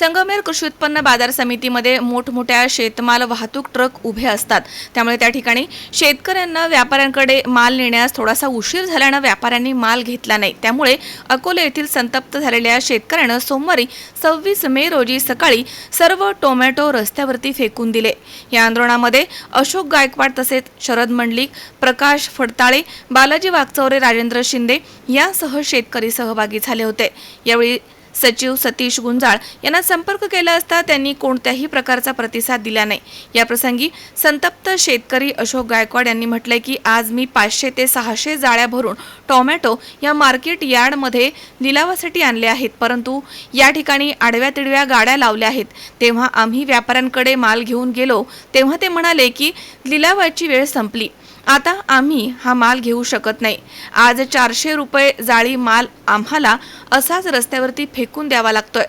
संगमेर कृषी उत्पन्न बाजार समितीमध्ये मोठमोठ्या शेतमाल वाहतूक ट्रक उभे असतात. त्यामुळे त्या ठिकाणी शेतकऱ्यांना व्यापाऱ्यांकडे माल नेण्यास थोडासा उशीर झाल्यानं व्यापाऱ्यांनी माल घेतला नाही. त्यामुळे अकोले येथील संतप्त झालेल्या शेतकऱ्यानं सोमवारी सव्वीस मे रोजी सकाळी सर्व टोमॅटो रस्त्यावरती फेकून दिले. या आंदोलनामध्ये अशोक गायकवाड तसेच शरद मंडलिक प्रकाश फडताळे बालाजी वागचौरे राजेंद्र शिंदे यासह शेतकरी सहभागी झाले होते. यावेळी सचिव सतीश गुंजाळ यांना संपर्क केला असता त्यांनी कोणत्याही प्रकारचा प्रतिसाद दिला नाही. याप्रसंगी संतप्त शेतकरी अशोक गायकवाड यांनी म्हटलंय की आज मी पाचशे ते सहाशे जाळ्या भरून टोमॅटो या मार्केट यार्डमध्ये लिलावासाठी आणले आहेत. परंतु या ठिकाणी आडव्या तिडव्या गाड्या लावल्या आहेत. तेव्हा आम्ही व्यापाऱ्यांकडे माल घेऊन गेलो. तेव्हा ते म्हणाले की लिलावाची वेळ संपली. आता आम्ही हा माल घेऊ शकत नाही. आज चारशे रुपये जाळी माल आम्हाला असाच रस्त्यावरती फेकून द्यावा लागतोय.